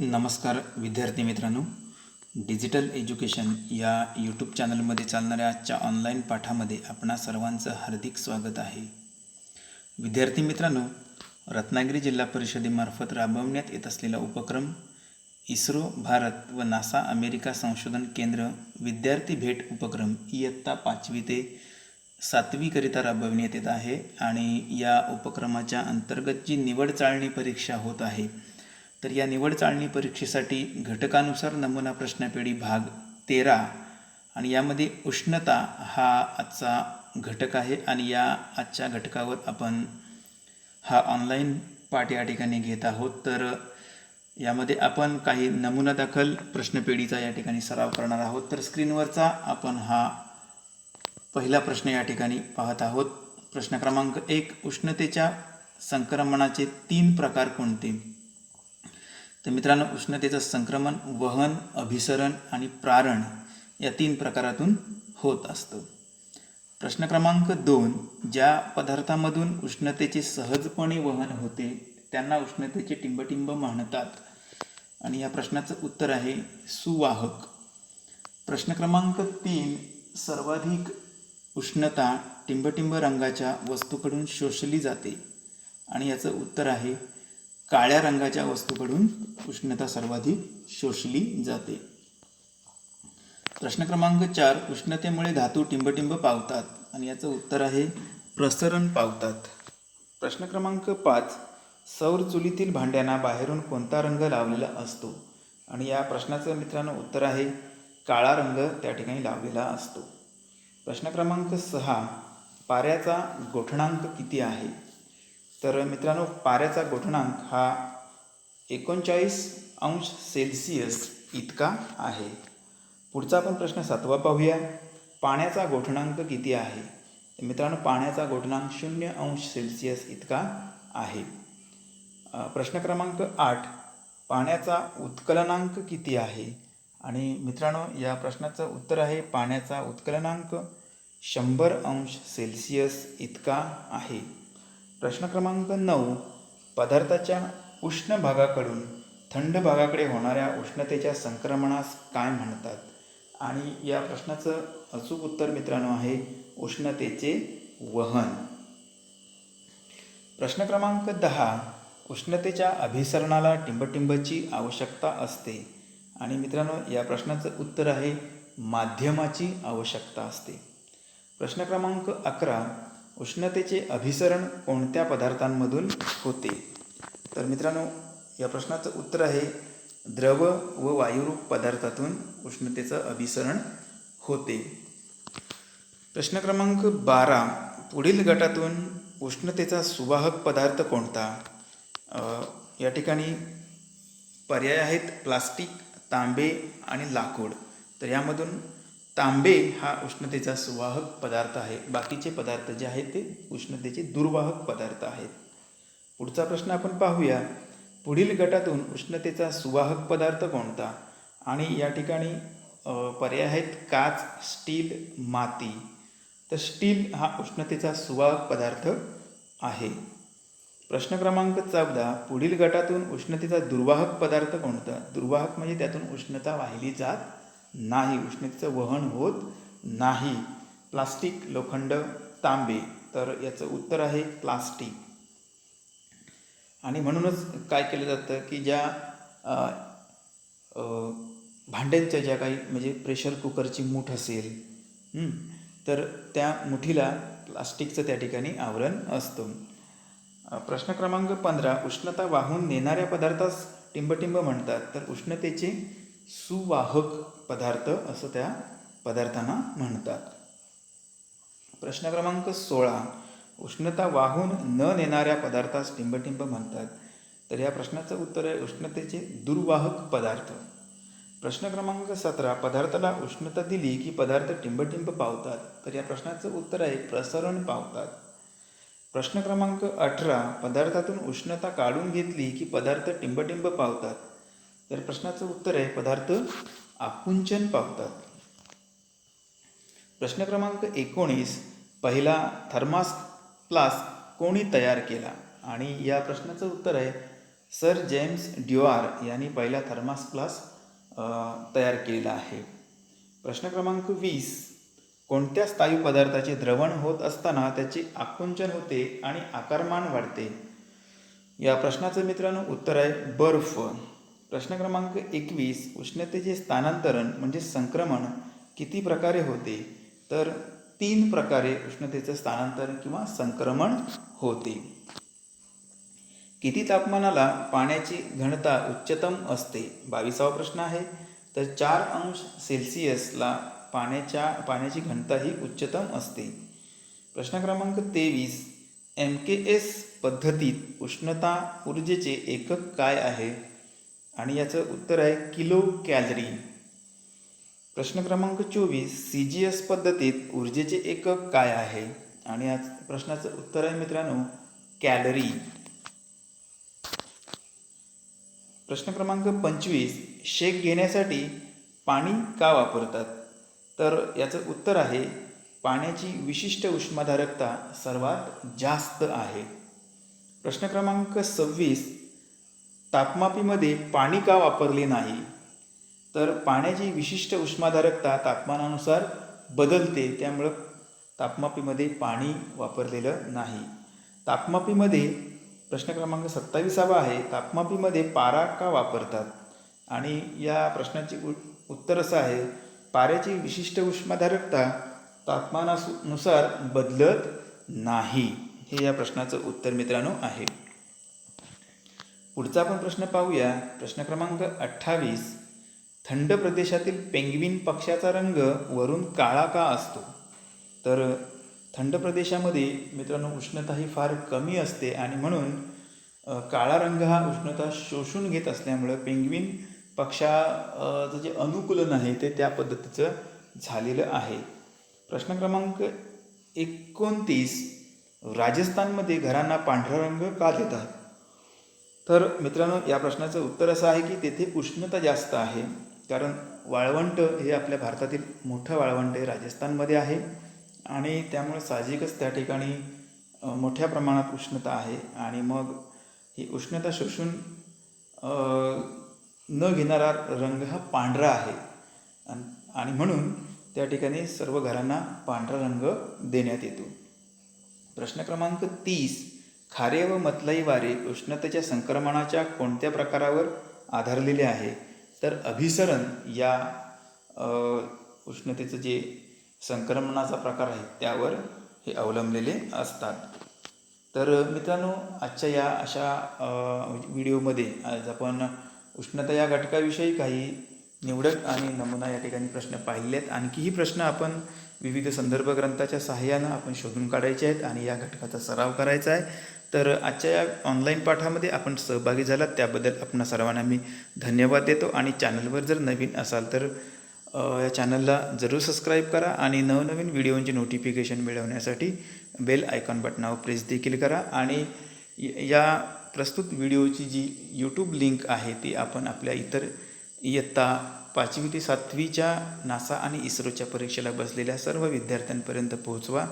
नमस्कार विद्यार्थी मित्रांनो. डिजिटल एज्युकेशन या यूट्यूब चॅनलमध्ये चालणाऱ्या आजच्या ऑनलाईन पाठामध्ये आपणा सर्वांचं हार्दिक स्वागत आहे. विद्यार्थी मित्रांनो रत्नागिरी जिल्हा परिषदेमार्फत राबवण्यात येत असलेला उपक्रम इस्रो भारत व नासा अमेरिका संशोधन केंद्र विद्यार्थी भेट उपक्रम इयत्ता पाचवी ते सातवीकरिता राबविण्यात येत आहे आणि या उपक्रमाच्या अंतर्गत जी निवड चाळणी परीक्षा होत आहे तर या निवड चाळणी परीक्षेसाठी घटकानुसार नमुना प्रश्नपेढी भाग तेरा आणि यामध्ये उष्णता हा आजचा घटक आहे आणि या आजच्या घटकावर आपण हा ऑनलाईन पाठ या ठिकाणी घेत आहोत. तर यामध्ये आपण काही नमुना दाखल प्रश्नपेढीचा या ठिकाणी सराव करणार आहोत. तर स्क्रीनवरचा आपण हा पहिला प्रश्न या ठिकाणी पाहत आहोत. प्रश्न क्रमांक एक उष्णतेच्या संक्रमणाचे तीन प्रकार कोणते? तर मित्रांनो उष्णतेचं संक्रमण वहन अभिसरण आणि प्रारण या तीन प्रकारातून होत असतं. प्रश्न क्रमांक दोन ज्या पदार्थामधून उष्णतेचे सहजपणे वहन होते त्यांना उष्णतेचे टिंबटिंब म्हणतात. आणि या प्रश्नाचं उत्तर आहे सुवाहक. प्रश्न क्रमांक तीन सर्वाधिक उष्णता टिंबटिंब रंगाच्या वस्तूकडून शोषली जाते. आणि याचं उत्तर आहे काळ्या रंगाच्या वस्तूकडून उष्णता सर्वाधिक शोषली जाते. प्रश्न क्रमांक चार उष्णतेमुळे धातू टिंबटिंब पावतात आणि याचं उत्तर आहे प्रसरण पावतात. प्रश्न क्रमांक पाच सौर चुलीतील भांड्यांना बाहेरून कोणता रंग लावलेला असतो? आणि या प्रश्नाचं मित्रांनो उत्तर आहे काळा रंग त्या ठिकाणी लावलेला असतो. प्रश्न क्रमांक सहा पाऱ्याचा गोठणांक किती आहे? तर मित्रांनो पाऱ्याचा गोठणांक हा एकोणचाळीस अंश सेल्सिअस इतका आहे. पुढचा आपण प्रश्न सातवा पाहूया. पाण्याचा गोठणांक किती आहे? तर मित्रांनो पाण्याचा गोठणांक शून्य अंश सेल्सिअस इतका आहे. प्रश्न क्रमांक आठ. पाण्याचा उत्कलनांक किती आहे? आणि मित्रांनो या प्रश्नाचं उत्तर आहे पाण्याचा उत्कलनांक शंभर अंश सेल्सिअस इतका आहे. प्रश्न क्रमांक नऊ पदार्थाच्या उष्ण भागाकडून थंड भागाकडे होणाऱ्या उष्णतेच्या संक्रमणास काय म्हणतात? आणि या प्रश्नाचं अचूक उत्तर मित्रांनो आहे उष्णतेचे वहन. प्रश्न क्रमांक दहा उष्णतेच्या अभिसरणाला टिंबटिंबची आवश्यकता असते. आणि मित्रांनो या प्रश्नाचं उत्तर आहे माध्यमाची आवश्यकता असते. प्रश्न क्रमांक अकरा उष्णतेचे अभिसरण कोणत्या पदार्थांमधून होते? तर मित्रांनो या प्रश्नाचं उत्तर आहे द्रव व वायुरूप पदार्थातून उष्णतेचं अभिसरण होते. प्रश्न क्रमांक बारा पुढील गटातून उष्णतेचा सुवाहक पदार्थ कोणता? या ठिकाणी पर्याय आहेत प्लास्टिक तांबे आणि लाकूड. तर यामधून तांबे हा उष्णतेचा सुवाहक पदार्थ आहे. बाकीचे पदार्थ जे आहेत ते उष्णतेचे दुर्वाहक पदार्थ आहेत. पुढचा प्रश्न आपण पाहूया. पुढील गटातून उष्णतेचा सुवाहक पदार्थ कोणता? आणि या ठिकाणी पर्याय आहेत काच स्टील माती. तर स्टील हा उष्णतेचा सुवाहक पदार्थ आहे. प्रश्न क्रमांक चौदा. पुढील गटातून उष्णतेचा दुर्वाहक पदार्थ कोणता? दुर्वाहक म्हणजे त्यातून उष्णता वाहिली जात नाही उष्णतेचं वहन होत नाही. प्लास्टिक लोखंड तांबे तर याचं उत्तर आहे प्लास्टिक. आणि म्हणूनच काय केलं जातं की ज्या भांड्यांच्या ज्या काही म्हणजे प्रेशर कुकरची मूठ असेल तर त्या मुठीला प्लास्टिकचं त्या ठिकाणी आवरण असतं. प्रश्न क्रमांक पंधरा उष्णता वाहून नेणाऱ्या पदार्थास टिंबटिंब म्हणतात. तर उष्णतेचे सुवाहक पदार्थ असं त्या पदार्थांना म्हणतात. प्रश्न क्रमांक सोळा. उष्णता वाहून न नेणाऱ्या पदार्थास टिंबटिंब म्हणतात. तर या प्रश्नाचं उत्तर आहे उष्णतेचे दुर्वाहक पदार्थ. प्रश्न क्रमांक सतरा. पदार्थाला उष्णता दिली की पदार्थ टिंबटिंब पावतात. तर या प्रश्नाचं उत्तर आहे प्रसरण पावतात. प्रश्न क्रमांक अठरा. पदार्थातून उष्णता काढून घेतली की पदार्थ टिंबटिंब पावतात. तर प्रश्नाचं उत्तर आहे पदार्थ आकुंचन पावतात. प्रश्न क्रमांक एकोणीस पहिला थर्मास फ्लास्क कोणी तयार केला? आणि या प्रश्नाचं उत्तर आहे सर जेम्स ड्युआर यांनी पहिला थर्मास प्लास तयार केलेला आहे. प्रश्न क्रमांक वीस कोणत्या स्थायू पदार्थाचे द्रवण होत असताना त्याचे आकुंचन होते आणि आकारमान वाढते? या प्रश्नाचं मित्रांनो उत्तर आहे बर्फ. प्रश्न क्रमांक एकवीस उष्णतेचे स्थानांतरण म्हणजे संक्रमण किती प्रकारे होते? तर तीन प्रकारे उष्णतेचं स्थानांतरण किंवा संक्रमण होते. किती तापमानाला पाण्याची घनता उच्चतम असते? बावीसावा प्रश्न आहे. तर चार अंश सेल्सिअसला पाण्याच्या पाण्याची घनता ही उच्चतम असते. प्रश्न क्रमांक तेवीस एम के एस पद्धतीत उष्णता ऊर्जेचे एकक काय आहे? आणि याचं उत्तर आहे किलो कॅलरी. प्रश्न क्रमांक चोवीस सी जी एस पद्धतीत ऊर्जेचे एकक काय आहे? आणि या प्रश्नाचं उत्तर आहे मित्रांनो कॅलरी. प्रश्न क्रमांक पंचवीस शेक घेण्यासाठी पाणी का वापरतात? तर याचं उत्तर आहे पाण्याची विशिष्ट उष्माधारकता सर्वात जास्त आहे. प्रश्न क्रमांक सव्वीस तापमापीमध्ये पाणी का वापरले नाही? तर पाण्याची विशिष्ट उष्माधारकता तापमानानुसार बदलते त्यामुळं तापमापीमध्ये पाणी वापरलेलं नाही. तापमापीमध्ये प्रश्न क्रमांक सत्तावीसावा आहे. तापमापीमध्ये पारा का वापरतात? आणि या प्रश्नाचे उ उत्तर असं आहे पाऱ्याची विशिष्ट उष्माधारकता तापमानानुसार बदलत नाही. हे या प्रश्नाचं उत्तर मित्रांनो आहे. पुढचा आपण प्रश्न पाहूया. प्रश्न क्रमांक अठ्ठावीस. थंड प्रदेशातील पेंग्विन पक्ष्याचा रंग वरून काळा का असतो? तर थंड प्रदेशामध्ये मित्रांनो उष्णता ही फार कमी असते आणि म्हणून काळा रंग हा उष्णता शोषून घेत असल्यामुळं पेंग्विन पक्षाचं जे अनुकूलन आहे ते त्या पद्धतीचं झालेलं आहे. प्रश्न क्रमांक एकोणतीस. राजस्थानमध्ये घरांना पांढरा रंग का देतात? तर मित्रांनो या प्रश्नाचं उत्तर असं आहे की तेथे उष्णता जास्त आहे कारण वाळवंट हे आपल्या भारतातील मोठं वाळवंट हे राजस्थानमध्ये आहे. आणि त्यामुळे साहजिकच त्या ठिकाणी मोठ्या प्रमाणात उष्णता आहे. आणि मग ही उष्णता शोषून न घेणारा रंग हा पांढरा आहे. आणि म्हणून त्या ठिकाणी सर्व घरांना पांढरा रंग देण्यात येतो. प्रश्न क्रमांक तीस. खारे व मतलाई वारे उष्णतेच्या संक्रमणाच्या कोणत्या प्रकारावर आधारलेले आहे? तर अभिसरण या उष्णतेचं जे संक्रमणाचा प्रकार आहे त्यावर हे अवलंबलेले असतात. तर मित्रांनो आजच्या या अशा व्हिडिओमध्ये आज आपण उष्णता या घटकाविषयी काही निवडक आणि नमुना या ठिकाणी प्रश्न पाहिले आहेत आणखीही प्रश्न आपण विविध संदर्भ ग्रंथाच्या सहाय्यानं आपण शोधून काढायचे आहेत आणि या घटकाचा सराव करायचा आहे. तर आजच्या या ऑनलाईन पाठामध्ये आपण सहभागी झालात. त्याबद्दल आपण सर्वांना मी धन्यवाद देतो. आणि चॅनलवर जर नवीन असाल तर या चॅनलला जरूर सबस्क्राईब करा आणि नवनवीन व्हिडिओंचे नोटिफिकेशन मिळवण्यासाठी बेल आयकॉन बटनावर प्रेस देखील करा. आणि या प्रस्तुत व्हिडिओची जी यूट्यूब लिंक आहे ती आपण आपल्या इतर इयत्ता पाचवी ते सातवीच्या नासा आणि इस्रोच्या परीक्षेला बसलेल्या सर्व विद्यार्थ्यांपर्यंत पोहोचवा.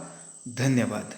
धन्यवाद.